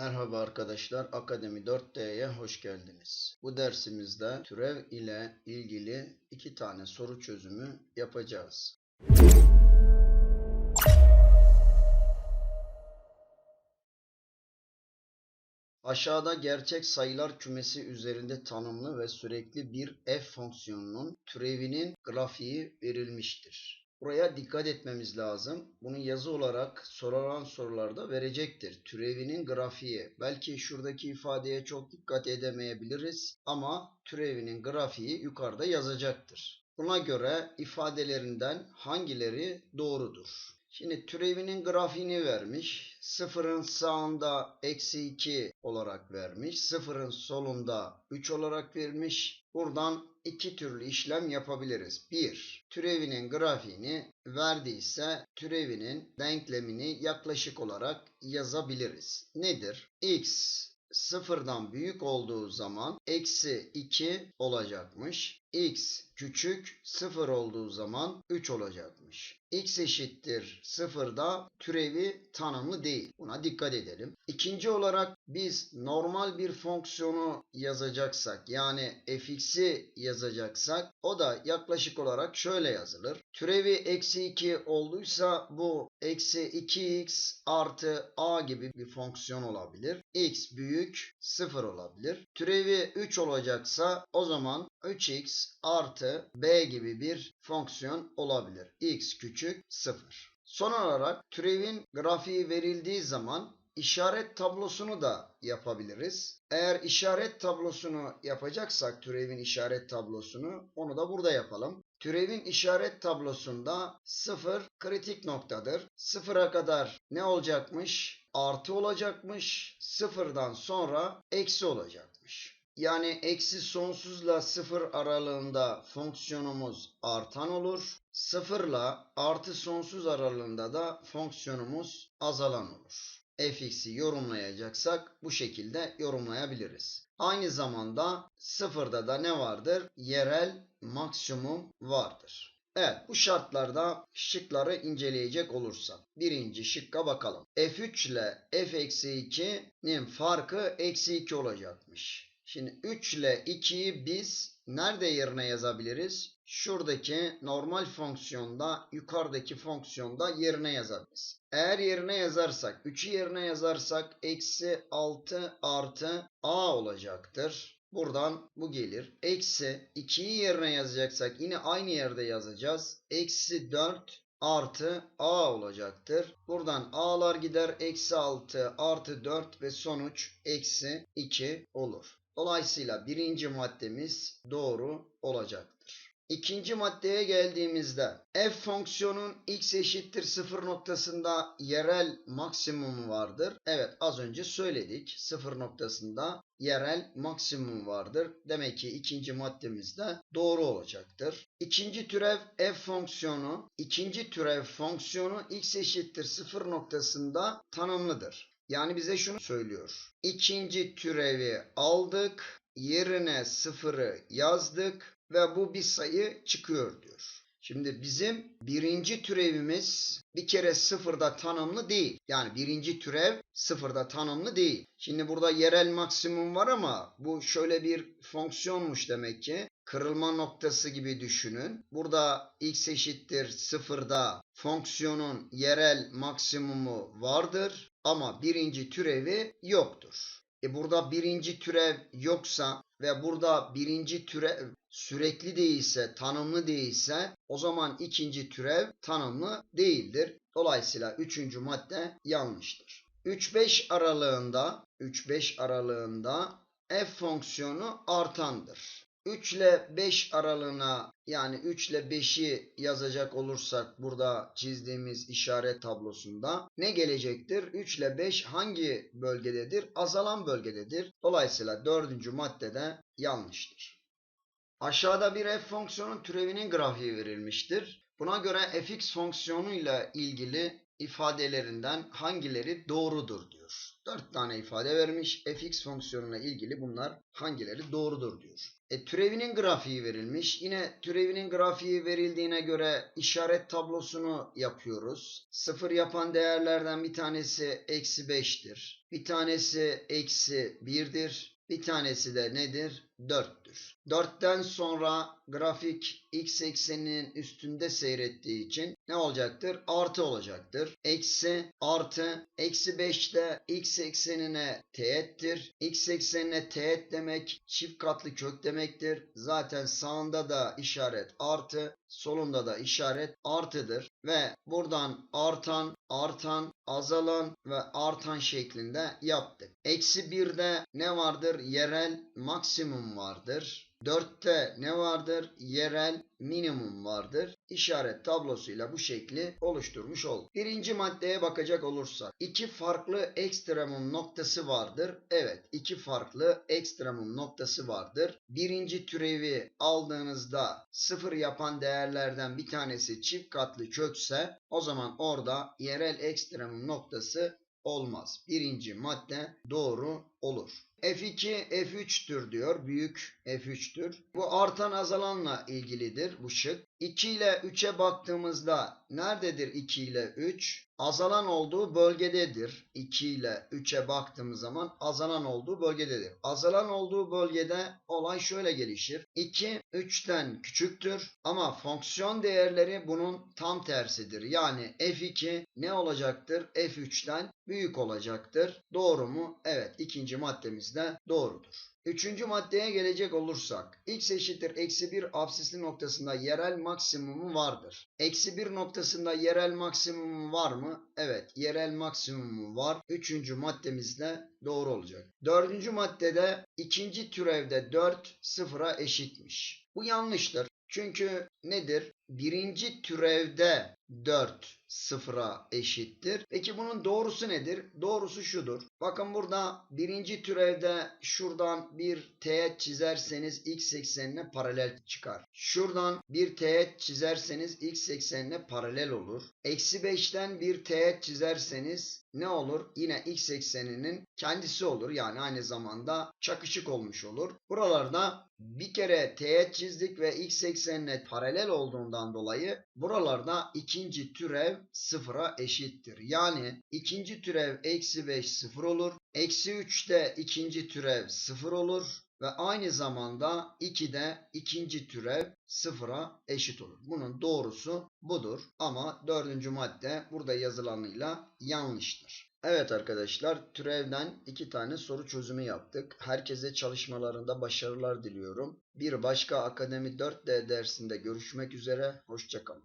Merhaba arkadaşlar, Akademi 4D'ye hoş geldiniz. Bu dersimizde türev ile ilgili iki tane soru çözümü yapacağız. Aşağıda gerçek sayılar kümesi üzerinde tanımlı ve sürekli bir f fonksiyonunun türevinin grafiği verilmiştir. Buraya dikkat etmemiz lazım. Bunu yazı olarak sorulan sorularda verecektir. Türevinin grafiği. Belki şuradaki ifadeye çok dikkat edemeyebiliriz ama türevinin grafiği yukarıda yazacaktır. Buna göre ifadelerinden hangileri doğrudur? Şimdi türevinin grafiğini vermiş. Sıfırın sağında eksi 2 olarak vermiş. Sıfırın solunda 3 olarak vermiş. Buradan iki türlü işlem yapabiliriz. Bir, türevinin grafiğini verdiyse türevinin denklemini yaklaşık olarak yazabiliriz. Nedir? x sıfırdan büyük olduğu zaman eksi 2 olacakmış. X küçük sıfır olduğu zaman 3 olacakmış. x eşittir sıfırda türevi tanımlı değil. Buna dikkat edelim. İkinci olarak biz normal bir fonksiyonu yazacaksak yani fx'i yazacaksak o da yaklaşık olarak şöyle yazılır. Türevi eksi 2 olduysa bu eksi 2x artı a gibi bir fonksiyon olabilir. x büyük 0 olabilir. Türevi 3 olacaksa o zaman 3x artı b gibi bir fonksiyon olabilir. x küçük 0. Son olarak türevin grafiği verildiği zaman işaret tablosunu da yapabiliriz. Eğer işaret tablosunu yapacaksak türevin işaret tablosunu onu da burada yapalım. Türevin işaret tablosunda 0 kritik noktadır. 0'a kadar ne olacakmış? Artı olacakmış. Sıfırdan sonra eksi olacakmış. Yani eksi sonsuzla sıfır aralığında fonksiyonumuz artan olur. Sıfırla artı sonsuz aralığında da fonksiyonumuz azalan olur. fx'i yorumlayacaksak bu şekilde yorumlayabiliriz. Aynı zamanda sıfırda da ne vardır? Yerel maksimum vardır. Evet bu şartlarda şıkları inceleyecek olursak. Birinci şıkka bakalım. f3 ile f-2'nin farkı eksi 2 olacakmış. Şimdi 3 ile 2'yi biz nerede yerine yazabiliriz? Şuradaki normal fonksiyonda, yukarıdaki fonksiyonda yerine yazabiliriz. Eğer yerine yazarsak, 3'ü yerine yazarsak eksi 6 artı a olacaktır. Buradan bu gelir. Eksi 2'yi yerine yazacaksak yine aynı yerde yazacağız. Eksi 4 artı a olacaktır. Buradan a'lar gider. Eksi 6 artı 4 ve sonuç eksi 2 olur. Dolayısıyla birinci maddemiz doğru olacaktır. İkinci maddeye geldiğimizde f fonksiyonun x eşittir 0 noktasında yerel maksimum vardır. Evet az önce söyledik 0 noktasında yerel maksimum vardır. Demek ki ikinci maddemiz de doğru olacaktır. İkinci türev f fonksiyonu, ikinci türev fonksiyonu x eşittir 0 noktasında tanımlıdır. Yani bize şunu söylüyor. İkinci türevi aldık, yerine sıfırı yazdık ve bu bir sayı çıkıyor diyor. Şimdi bizim birinci türevimiz bir kere sıfırda tanımlı değil. Yani birinci türev sıfırda tanımlı değil. Şimdi burada yerel maksimum var ama bu şöyle bir fonksiyonmuş demek ki. Kırılma noktası gibi düşünün. Burada x eşittir sıfırda fonksiyonun yerel maksimumu vardır ama birinci türevi yoktur. E burada birinci türev yoksa ve burada birinci türev sürekli değilse, tanımlı değilse o zaman ikinci türev tanımlı değildir. Dolayısıyla üçüncü madde yanlıştır. 3-5 aralığında 3-5 aralığında f fonksiyonu artandır. 3 ile 5 aralığına yani 3 ile 5'i yazacak olursak burada çizdiğimiz işaret tablosunda ne gelecektir? 3 ile 5 hangi bölgededir? Azalan bölgededir. Dolayısıyla dördüncü maddede yanlıştır. Aşağıda bir f fonksiyonun türevinin grafiği verilmiştir. Buna göre fx fonksiyonu ile ilgili ifadelerinden hangileri doğrudur diyor. 4 tane ifade vermiş. fx fonksiyonuna ilgili bunlar hangileri doğrudur diyor. E, türevinin grafiği verilmiş. Yine türevinin grafiği verildiğine göre işaret tablosunu yapıyoruz. Sıfır yapan değerlerden bir tanesi eksi 5'tir. Bir tanesi eksi 1'dir. Bir tanesi de nedir? 4'tür. 4'ten sonra grafik x ekseninin üstünde seyrettiği için ne olacaktır? Artı olacaktır. Eksi, artı, eksi 5'te x eksenine teğettir. x eksenine teğet demek çift katlı kök demektir. Zaten sağında da işaret artı, solunda da işaret artıdır. Ve buradan artan, artan, azalan ve artan şeklinde yaptık. Eksi 1'de ne vardır? Yerel maksimum vardır. 4'te ne vardır? Yerel minimum vardır. İşaret tablosuyla bu şekli oluşturmuş olduk. Birinci maddeye bakacak olursak. iki farklı ekstremum noktası vardır. Evet iki farklı ekstremum noktası vardır. Birinci türevi aldığınızda sıfır yapan değerlerden bir tanesi çift katlı kökse o zaman orada yerel ekstremum noktası olmaz. Birinci madde doğru olur. F2 F3'tür diyor. Büyük F3'tür. Bu artan azalanla ilgilidir bu şık. 2 ile 3'e baktığımızda nerededir 2 ile 3? Azalan olduğu bölgededir. 2 ile 3'e baktığımız zaman azalan olduğu bölgededir. Azalan olduğu bölgede olay şöyle gelişir. 2 3'ten küçüktür ama fonksiyon değerleri bunun tam tersidir. Yani F2 ne olacaktır? F3'ten büyük olacaktır. Doğru mu? Evet. ikinci maddemiz de doğrudur. Üçüncü maddeye gelecek olursak x eşittir eksi 1 absisli noktasında yerel maksimumu vardır. Eksi 1 noktasında yerel maksimumu var mı? Evet yerel maksimumu var. Üçüncü maddemiz de doğru olacak. Dördüncü maddede ikinci türevde 4 sıfıra eşitmiş. Bu yanlıştır. Çünkü nedir? Birinci türevde 4 sıfıra eşittir. Peki bunun doğrusu nedir? Doğrusu şudur. Bakın burada birinci türevde şuradan bir teğet çizerseniz x eksenine paralel çıkar. Şuradan bir teğet çizerseniz x eksenine paralel olur. Eksi 5'ten bir teğet çizerseniz ne olur? Yine x ekseninin kendisi olur. Yani aynı zamanda çakışık olmuş olur. Buralarda bir kere teğet çizdik ve x eksenine paralel olduğundan dolayı buralarda ikinci türev sıfıra eşittir. Yani ikinci türev eksi 5 sıfır olur. Eksi 3'te ikinci türev sıfır olur. Ve aynı zamanda 2'de ikinci türev sıfıra eşit olur. Bunun doğrusu budur. Ama dördüncü madde burada yazılanıyla yanlıştır. Evet arkadaşlar türevden iki tane soru çözümü yaptık. Herkese çalışmalarında başarılar diliyorum. Bir başka Akademi 4D dersinde görüşmek üzere. Hoşçakalın.